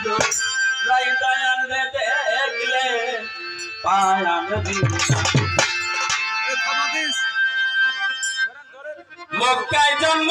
বন্ধু রাই দেখলে পায়ান মক্কায় জন্ম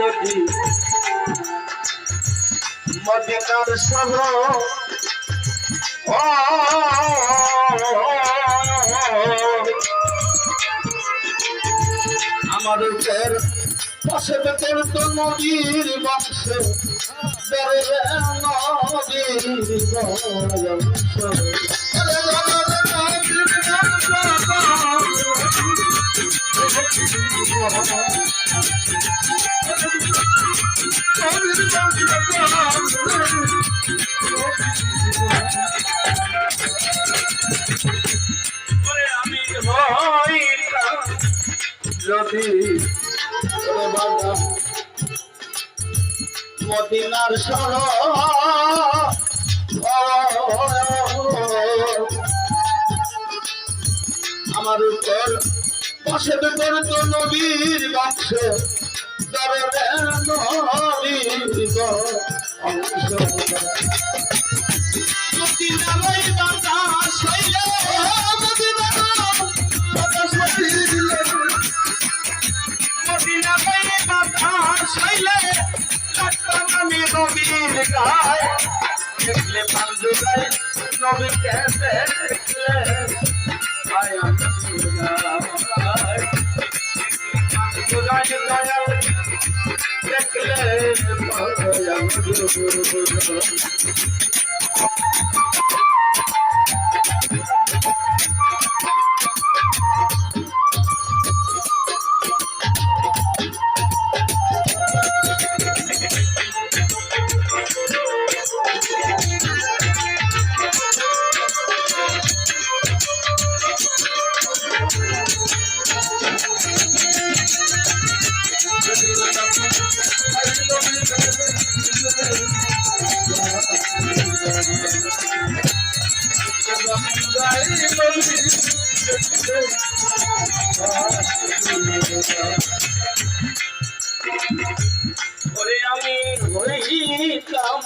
যদি মদিনার ও আমার উপর পাশে বেতর তো নদীর বংশ বেড়ে নদীর মদিনার সর আমার উপর বসে বেতর তো নবীর বাক্স দরবে নবীর অংশ দেখলে বন্ধু রাই নবীকে দেখলে পায়ান দিনায় বন্ধু রাই দয়াল দেখলে পায়ান আমি হইতাম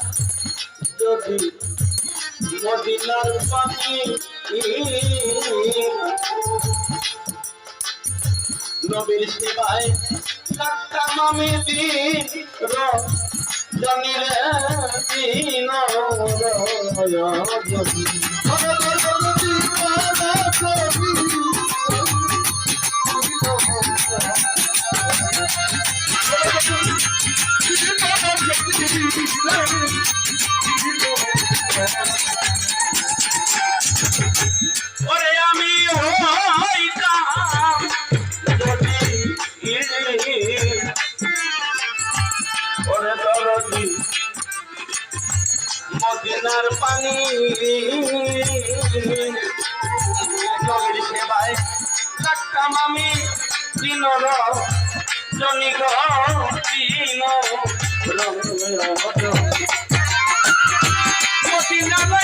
যদি মদিনার পানি নবীর সেবায় লাগতাম আমি দিন জমিরে দিন। ওরে মদিনার পানি। নবীর সেবায় লাগতাম আমি দিনর জনির দিন মদিনার বিক্ষরে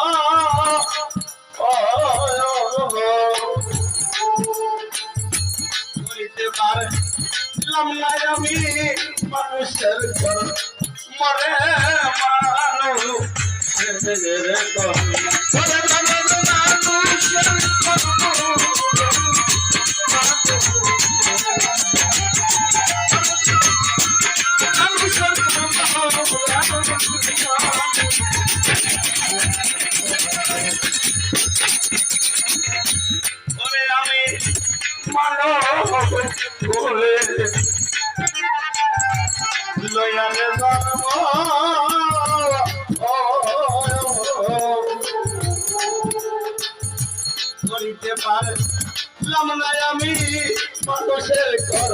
পারলাম না আমি মানুষের ঘর মরে মানুষ রে কহি। লয়ালে জন্ম করিতে পারলাম না আমি মানুষের ঘর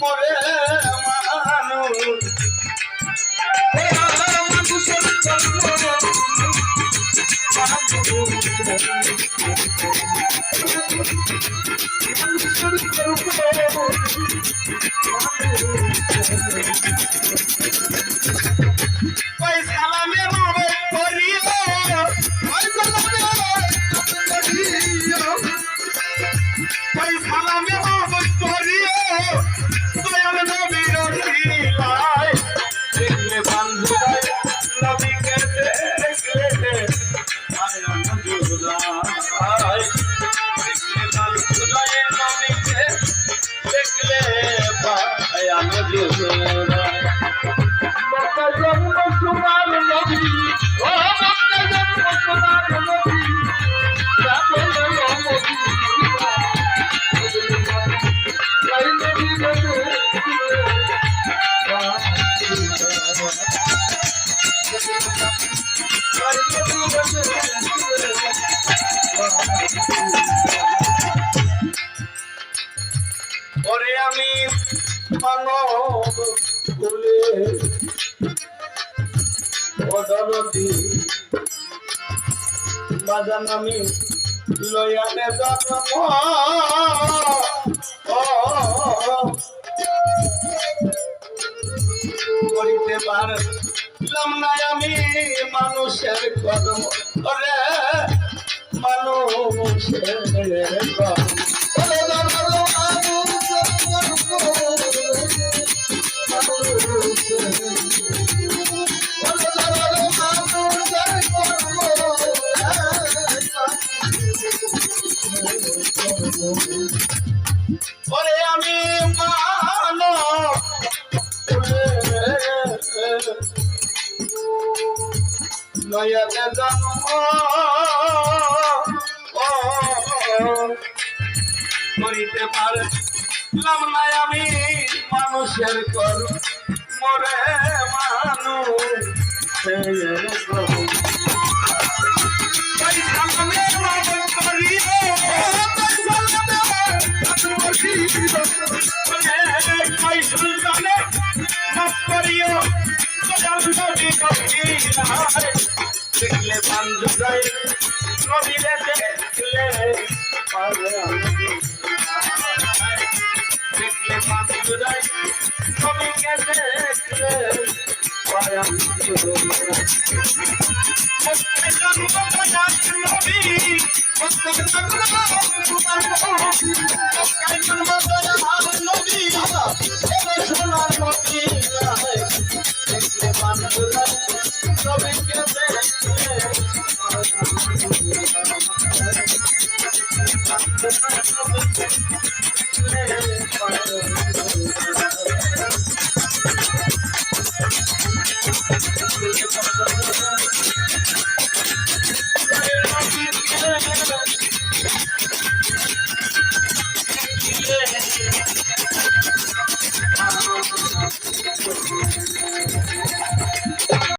মরে মানুষ। মানুষের পয়সা অদালতি বাজান আমি লয়ানে জন্ম করিতে পারলাম আমি মানুষের কদম ওরে মানুষের কদম ওরে আমি মানো নয়নে জন্ম করিতে পারলাম না আমি মানুষের কর মরে দেখলে বান্ধব নদীরে দেখলে দেখলে বান্ধব নদীকে দেখলে নবী